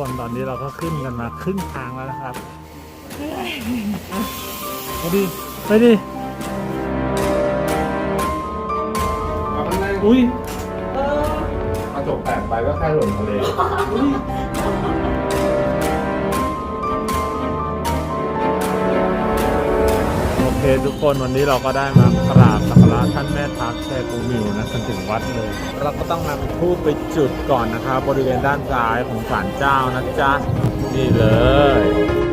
คนตอนนี้เราก็ขึ้นกันมาครึ่งทางแล้วนะครับไปดิไปดิเอาข้างในอุ้ยกระจกแตกไปก็แค่หล่นทะเลโอ เคทุกคนวันนี้เราก็ได้มากราบสักการะท่านแม่ทักแชกูมิวนะจนถึงวัดเลย เราก็ต้องนำทูบไปจุดก่อนนะครับบริเวณด้านซ้ายของศาลเจ้านะจ๊ะนี่เลย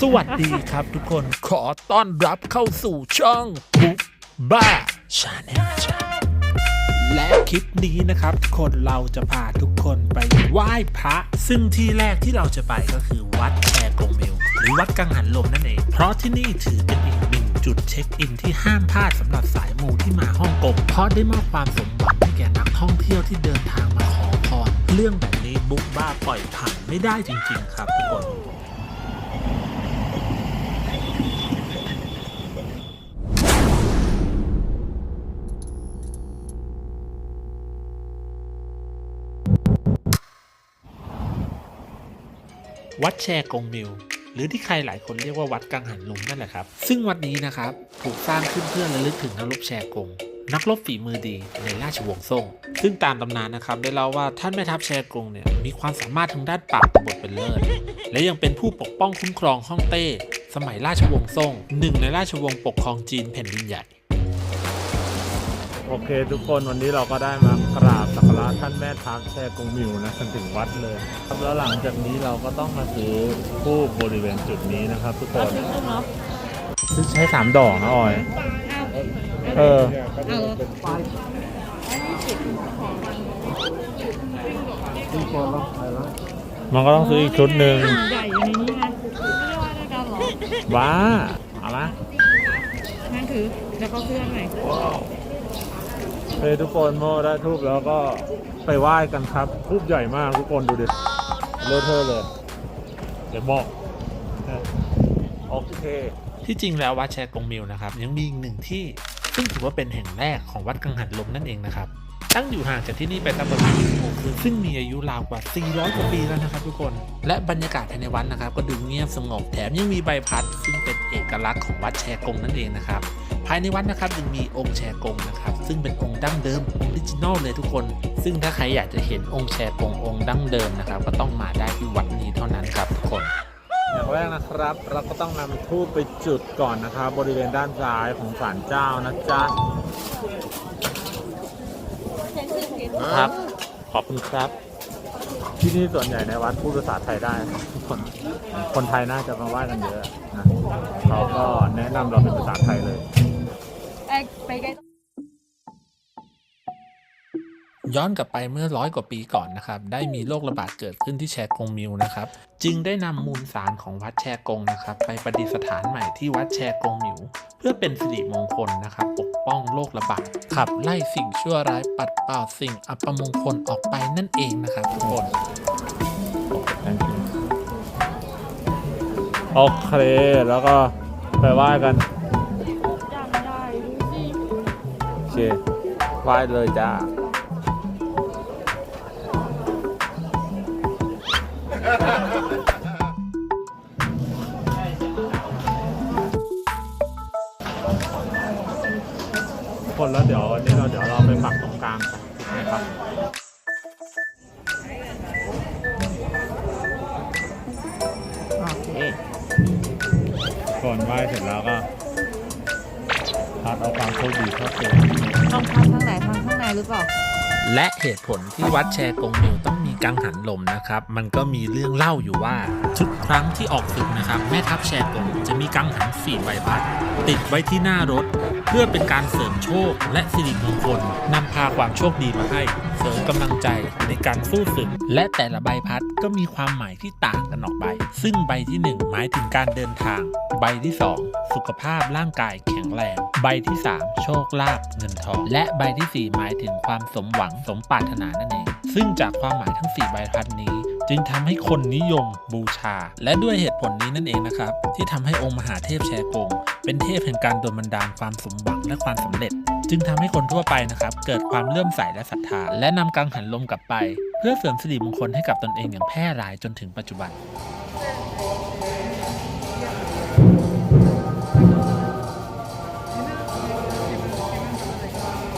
สวัสดีครับทุกคนขอต้อนรับเข้าสู่ช่องบุ๊กบ้าชาแนลและคลิปนี้นะครับทุกคนเราจะพาทุกคนไปไหว้พระ ซึ่งที่แรกที่เราจะไปก็คือวัดแชกงมิวหรือวัดกังหันลมนั่นเอง เพราะที่นี่ถือเป็นอีกหนึ่งจุดเช็คอินที่ห้ามพลาดสำหรับสายมูที่มาฮ่องกงเพราะได้มอบความสมหวังให้แก่นักท่องเที่ยวที่เดินทางมาขอพรเรื่องแบบนี้บุ๊กบ้าปล่อยผ่านไม่ได้จริง ๆ ครับทุกคน วัดแชกงมิวหรือที่ใครหลายคนเรียกว่าวัดกังหันลมนั่นแหละครับ ซึ่งวัดนี้นะครับถูกสร้างขึ้นเพื่อระลึกถึงนักรบแชกง นักรบฝีมือดีในราชวงศ์ซ่ง ซึ่งตามตำนานนะครับได้เล่าว่าท่านแม่ทัพแชกงเนี่ยมีความสามารถทางด้านปราบกบฏเป็นเลิศ และยังเป็นผู้ปกป้องคุ้มครองฮ่องเต้ สมัยราชวงศ์ซ่งหนึ่งในราชวงศ์ปกครองจีนแผ่นดินใหญ่ โอเคทุกคนวันนี้เราก็ได้มากราบสักการะท่านแม่ทัพแชกงมิวนะจนถึงวัดเลยครับแล้วหลังจากนี้เราก็ต้องมาซื้อทูบบริเวณจุดนี้นะครับ ทุกคนซื้อเนาะซื้อใช้สามดอกนะออยเออเอามันก็ต้องซื้ออีกชุดหนึ่งใหญ่อยู่ในนี้ไงไม่ได้ว่าด้วยกันเหรอว้าเอาละงั้นถือเดี๋ยวเขาซื้ออันไหน เฮ้ยทุกคนโมได้ทูบแล้วก็ไปไหว้กันครับทูบใหญ่มากทุกคนดูดิเลอะเทอะเลย เดี๋ยวบอกโอเค ที่จริงแล้ววัดแชกงมิวนะครับ ยังมีอีกหนึ่งที่ซึ่งถือว่าเป็นแห่งแรกของวัดกังหันลมนั่นเองนะครับ ตั้งอยู่ห่างจากที่นี่ไปตั้งประมาณชั่วโมงครึ่งซึ่งมีอายุราวกว่า 400 กว่าปีแล้วนะครับทุกคน และบรรยากาศภายในวัดนะครับ ก็ดูเงียบสงบแถมยังมีใบพัด ซึ่งเป็นเอกลักษณ์ของวัดแชกงนั่นเองนะครับ ภายในวัดนะครับยังมีองค์แชกงนะครับ ซึ่งเป็นองค์ดั้งเดิมออริจินอลเลยทุกคน ซึ่งถ้าใครอยากจะเห็นองค์แชกงองค์ดั้งเดิมนะครับ ก็ต้องมาได้ที่วัดนี้เท่านั้นครับทุกคนอย่างแรกนะครับ เราก็ต้องนำทูบไปจุดก่อนนะครับ บริเวณด้านซ้ายของศาลเจ้านะจ๊ะครับ ขอบคุณครับ ที่นี่ส่วนใหญ่ในวัดพูดภาษาไทยได้ครับทุกคนคนไทยน่าจะมาไหว้กันเยอะนะเขาก็แนะนำเราเป็นภาษาไทยเลย ย้อนกลับไปเมื่อร้อยกว่าปีก่อนนะครับ ได้มีโรคระบาดเกิดขึ้นที่แชกงมิวนะครับ จึงได้นำมูลสารของวัดแชกงนะครับ ไปประดิษฐานใหม่ที่วัดแชกงมิว เพื่อเป็นสิริมงคลนะครับ ปกป้องโรคระบาดขับไล่สิ่งชั่วร้ายปัดเป่าสิ่งอัปมงคลออกไปนั่นเองนะครับทุกคนโอเคแล้วก็ไปไหว้กัน โอเคไหว้เลยจ้าคนแล้วเดี๋ยววันนี้เราเดี๋ยวเราไปปักตรงกลางกันนะครับโอเคก่อนไหว้เสร็จแล้วก็พัดเอาความโชคดีเข้าตัว ต้องพักข้างไหนพักข้างในหรือเปล่า และเหตุผลที่วัดแชร์กงมิวต้องมีกังหันลมนะครับ มันก็มีเรื่องเล่าอยู่ว่า ทุกครั้งที่ออกฝึกนะครับ แม่ทัพแชร์กงจะมีกังหันสี่ใบพัดติดไว้ที่หน้ารถ เพื่อเป็นการเสริมโชค และสิริมงคลนำพาความโชคดีมาให้เสริมกำลังใจในการสู้ศึก และแต่ละใบพัดก็มีความหมายที่ต่างกันออกไป ซึ่งใบที่หนึ่งหมายถึงการเดินทาง ใบที่สองสุขภาพร่างกายแข แรง ใบที่สามโชคลาภเงินทอง และใบที่สี่หมายถึงความสมหวังสมปรารถนานั่นเอง ซึ่งจากความหมายทั้ง 4 ใบพัดนี้ จึงทำให้คนนิยมบูชา และด้วยเหตุผลนี้นั่นเองนะครับ ที่ทำให้องค์มหาเทพแชร์กง เป็นเทพแห่งการดลบันดาลความสมหวังและความสำเร็จ จึงทำให้คนทั่วไปนะครับเกิดความเลื่อมใสและศรัทธา และนำกังหันลมกลับไป เพื่อเสริมสิริมงคลให้กับตนเองอย่างแพร่หลายจนถึงปัจจุบัน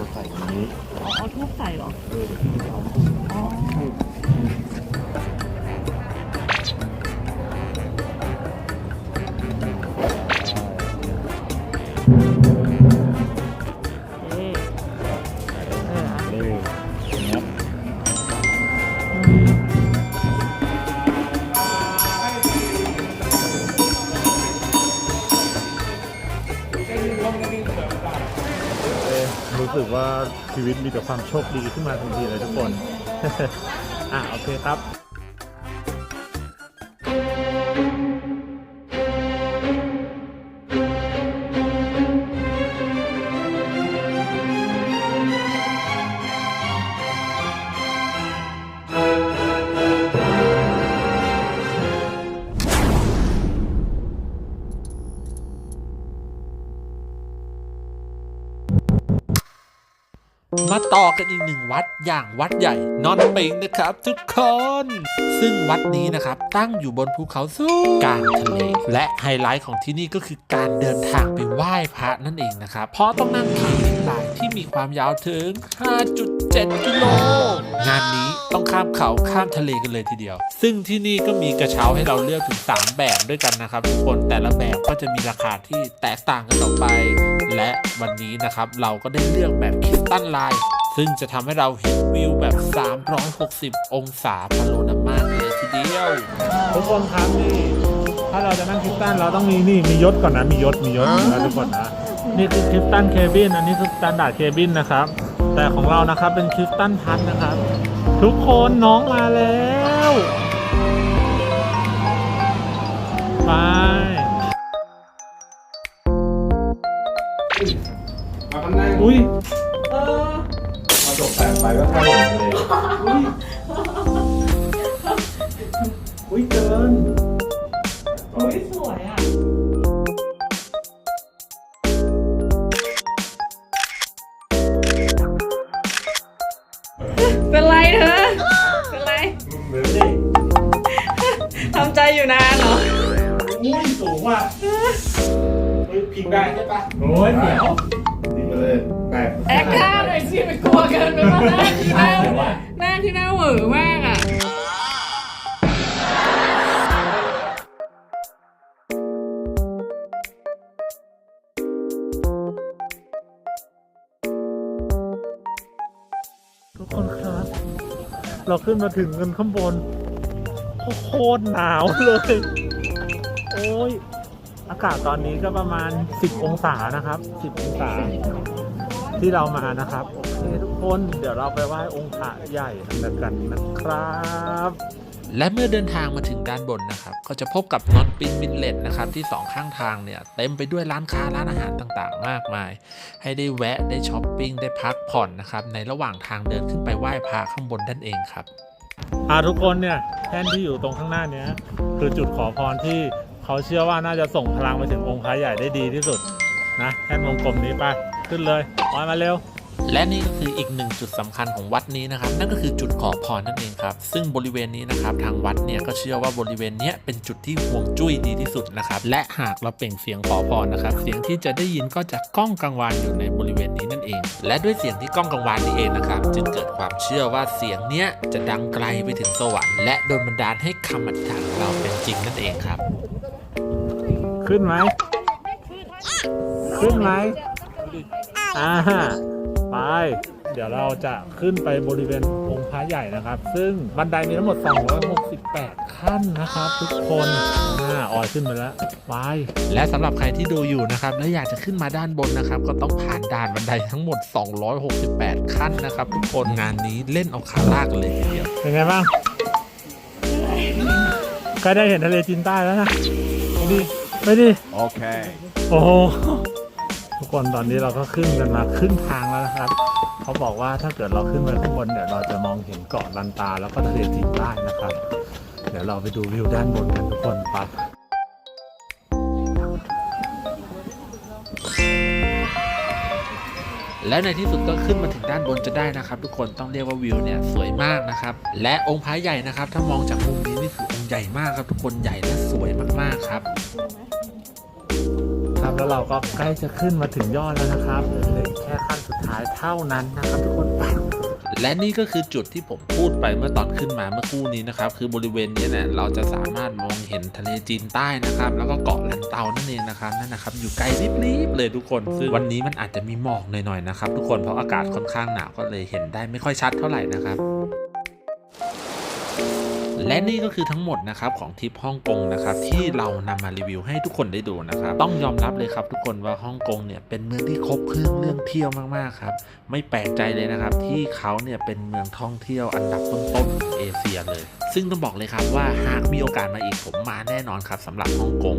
มาใส่ในนี้เอาเอาทูบใส่เหรอ วิตมีแต่ความโชคดีขึ้นมาทันทีเลยทุกคน อะโอเคครับ ต่อกันอีกหนึ่งวัดอย่างวัดใหญ่นอนปิงนะครับทุกคน ซึ่งวัดนี้นะครับตั้งอยู่บนภูเขาสูงกลางทะเล และไฮไลท์ของที่นี่ก็คือการเดินทางไปไหว้พระนั่นเองนะครับ เพราะต้องนั่งขี่ลิฟต์ลายที่มีความยาวถึง 5.7 กิโล งานนี้ต้องข้ามเขาข้ามทะเลกันเลยทีเดียว ซึ่งที่นี่ก็มีกระเช้าให้เราเลือกถึง 3 แบบด้วยกันนะครับทุกคนแต่ละแบบก็จะมีราคาที่แตกต่างกันออกไป และวันนี้นะครับเราก็ได้เลือกแบบคิสตัลไลน์ ซึ่งจะทำให้เราเห็นวิวแบบ 360 องศาพาโนรามาเลยทีเดียว ทุกคนครับนี่ถ้าเราจะนั่งคริสตันเราต้องมีนี่มียศก่อนนะมียศมียศนะทุกคนนะนี่คือคริสตันเคบินอันนี้คือสแตนดาร์ดเคบินนะครับ แต่ของเรานะครับเป็นคริสตันพัทนะครับ ทุกคนน้องมาแล้วไปมาข้างหน้าอุ้ยกระ จกแตกไปก็แค่หล่นทะเลอุ้ยเกินอุ้ยสวยอะเป็นไรเธอ เป็นไรเหมือนดิทำใจอยู่นานเหรออุ้ยสูงว่ะอุ้ยพิงได้ใช่ปะโอ้ยเหนียวดีเลยแตกแอคท่า หน่อยสิไปกลัวเกินไปมากหน้าที่หน้าหน้าที่หน้าเหวอมากอะทุกคนครับ เราขึ้นมาถึงกันข้างบน โคตรหนาวเลย โอ้ย อากาศตอนนี้ก็ประมาณ 10 องศานะครับ 10 องศา ที่เรามานะครับโอเคทุกคนเดี๋ยวเราไปไหว้องค์พระใหญ่กันนะครับ และเมื่อเดินทางมาถึงด้านบนนะครับ ก็จะพบกับนอนปินบินเลตนะครับที่สองข้างทางเนี่ยเต็มไปด้วยร้านค้าร้านอาหารต่างๆ มากมาย ให้ได้แวะได้ช้อปปิ้งได้พักผ่อนนะครับในระหว่างทางเดินขึ้นไปไหว้พระข้างบนนั่นเองครับอ่าทุกคนเนี่ยแท่นที่อยู่ตรงข้างหน้าเนี้ยคือจุดขอพรที่เขาเชื่อว่าน่าจะส่งพลังไปถึงองค์พระใหญ่ได้ดีที่สุดนะแท่นวงกลมนี้ไป ขึ้นเลยปอยมาเร็ว และนี่ก็คืออีกหนึ่งจุดสำคัญของวัดนี้นะครับ นั่นก็คือจุดขอพรนั่นเองครับ ซึ่งบริเวณนี้นะครับทางวัดเนี่ยก็เชื่อว่าบริเวณเนี้ยเป็นจุดที่ห่วงจุ้ยดีที่สุดนะครับ และหากเราเปล่งเสียงขอพรนะครับ เสียงที่จะได้ยินก็จะก้องกังวานอยู่ในบริเวณนี้นั่นเอง และด้วยเสียงที่ก้องกังวานนี้เองนะครับ จึงเกิดความเชื่อว่าเสียงเนี้ยจะดังไกลไปถึงสวรรค์และโดนบันดาลให้คำอธิษฐานของเราเป็นจริงนั่นเองครับ ขึ้นไหมขึ้นไหม อ่าไป เดี๋ยวเราจะขึ้นไปบริเวณองค์พระใหญ่นะครับ ซึ่งบันไดมีทั้งหมด 268 ขั้นนะครับ ทุกคนอ่าออยขึ้นไปแล้วไป และสำหรับใครที่ดูอยู่นะครับ และอยากจะขึ้นมาด้านบนนะครับ ก็ต้องผ่านด่านบันไดทั้งหมด 268 ขั้นนะครับ ทุกคนงานนี้เล่นเอาขาลากกันเลยทีเดียวเป็นไงบ้างใกล้ได้เห็นทะเลจีนใต้แล้วนะไปดิไปดิ Okay. โอ้โห ทุกคนตอนนี้เราก็ขึ้นกันมาครึ่งทางแล้วนะครับ เขาบอกว่าถ้าเกิดเราขึ้นไปข้างบนเดี๋ยเราจะมองเห็นเกาะลันตาแล้วก็ทะเลจีนใต้นะครับ เดี๋ยวเราไปดูวิวด้านบนกันทุกคนไปและในที่สุดก็ขึ้นมาถึงด้านบนจะได้นะครับ ทุกคนต้องเรียกว่าวิวเนี่ยสวยมากนะครับ และองค์พระใหญ่นะครับ ถ้ามองจากมุมนี้นี่คือองค์ใหญ่มากครับทุกคนใหญ่และสวยมากๆครับ ครับ แล้วเราก็ใกล้จะขึ้นมาถึงยอดแล้วนะครับเหลืออีกแค่ขั้นสุดท้ายเท่านั้นนะครับทุกคนไปและนี่ก็คือจุดที่ผมพูดไปเมื่อตอนขึ้นมาเมื่อครู่นี้นะครับ คือบริเวณนี้เนี่ยเราจะสามารถมองเห็นทะเลจีนใต้นะครับ แล้วก็เกาะลันเตานั่นเองนะครับนั่นนะครับ อยู่ไกลลิบๆเลยทุกคนซึ่งวันนี้มันอาจจะมีหมอกหน่อยๆนะครับ ทุกคนเพราะอากาศค่อนข้างหนาวก็เลยเห็นได้ไม่ค่อยชัดเท่าไหร่นะครับ และนี่ก็คือทั้งหมดนะครับของทริปฮ่องกงนะครับที่เรานำมารีวิวให้ทุกคนได้ดูนะครับต้องยอมรับเลยครับทุกคนว่าฮ่องกงเนี่ยเป็นเมืองที่ครบเครื่องเรื่องเที่ยวมากๆครับไม่แปลกใจเลยนะครับที่เขาเนี่ยเป็นเมืองท่องเที่ยวอันดับต้นๆของเอเชียเลย ซึ่งต้องบอกเลยครับว่าหากมีโอกาสมาอีกผมมาแน่นอนครับสำหรับฮ่องกง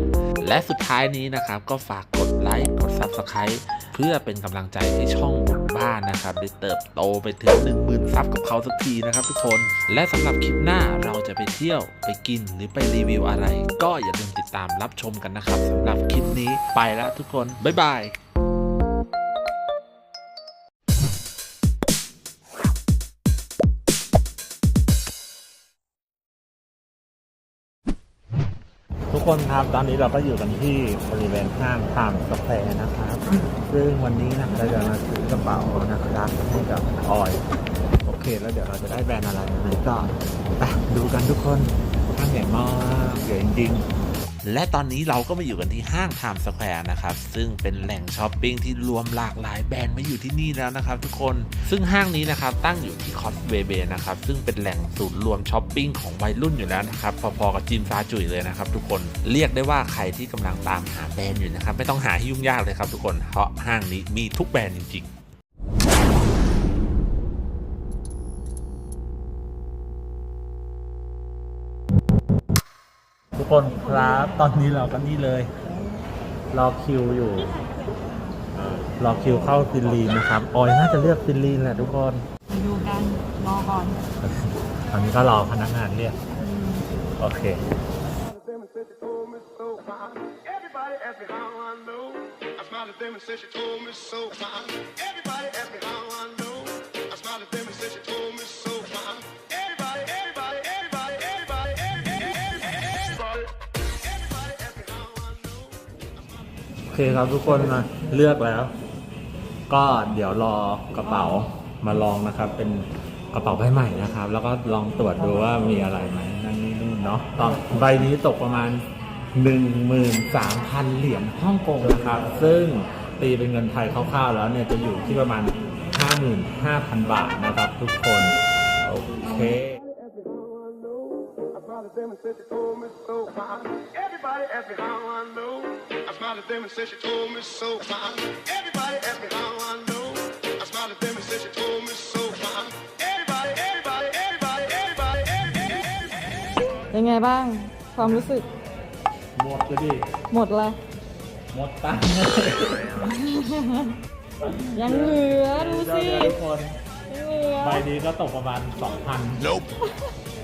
และสุดท้ายนี้นะครับก็ฝากกดไลค์กด Subscribe เพื่อเป็นกำลังใจให้ช่อง บ้านนะครับได้เติบโตไปถึง 1 0,000ซับกับเขาสักทีนะครับทุกคน และสำหรับคลิปหน้าเราจะไปเที่ยวไปกินหรือไปรีวิวอะไร ก็อย่าลืมติดตามรับชมกันนะครับสำหรับคลิปนี้ไปแล้วทุกคนบ๊ายบาย ทุกคนครับ ตอนนี้เราก็อยู่กันที่บริเวณห้างไทม์สแควร์นะครับ ซึ่งวันนี้นะเราจะมาซื้อกระเป๋านะครับให้กับออย โอเค แล้วเดี๋ยวเราจะได้แบรนด์อะไรไหนก็ไปดูกันทุกคนห้างใหญ่มากใหญ่จริง และตอนนี้เราก็มาอยู่กันที่ห้างไทม์สแควร์นะครับ ซึ่งเป็นแหล่งช้อปปิ้งที่รวมหลากหลายแบรนด์มาอยู่ที่นี่แล้วนะครับทุกคน ซึ่งห้างนี้นะครับตั้งอยู่ที่คอสเวเบนะครับ ซึ่งเป็นแหล่งศูนย์รวมช้อปปิ้งของวัยรุ่นอยู่แล้วนะครับ พอๆกับจิมซาจุยเลยนะครับทุกคน เรียกได้ว่าใครที่กำลังตามหาแบรนด์อยู่นะครับ ไม่ต้องหาให้ยุ่งยากเลยครับทุกคน เพราะห้างนี้มีทุกแบรนด์จริงๆ คนครับ ตอนนี้เราก็นี่เลย รอคิวอยู่เอ่อรอคิวเข้าฟินลีนนะครับ ออยน่าจะเลือกฟินลีนแหละทุกคนไปดูกันรอก่อน ตอนนี้ก็รอพนักงานเรียก โอเค Everybody ask me how I know. I smiled at them and said she told me so fine. Everybody ask me how I know. I smiled at them and said she told me so เคครับทุกคนมาเลือกแล้ว ก็เดี๋ยวรอกระเป๋ามาลองนะครับ เป็นกระเป๋าใบใหม่นะครับ แล้วก็ลองตรวจดูว่ามีอะไรไหมนั่นนี่นู่นเนาะตอนใบนี้ตกประมาณ 13,000 เหรียญฮ่องกงนะครับ ซึ่งตีเป็นเงินไทยคร่าวๆแล้วเนี่ยจะอยู่ที่ประมาณ 55,000 บาทนะครับทุกคน โอเค Everybody ask me how I know. I smiled at them and said she told me so fine. Everybody ask me how I know. I smiled at them and said she told me so fine. Everybody, everybody, everybody, everybody, everybody, everybody. เป็นไงบ้าง ความรู้สึก หมดจะดิ หมดเลยหมดตังค์ยังเหลือดูสิทุกคนยังเหลือ ใบนี้ก็ตกประมาณ 2,000 nope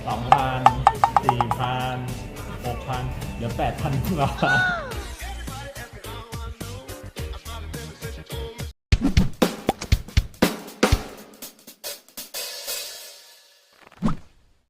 2,000 4,000 6,000เหลือ8,000บาท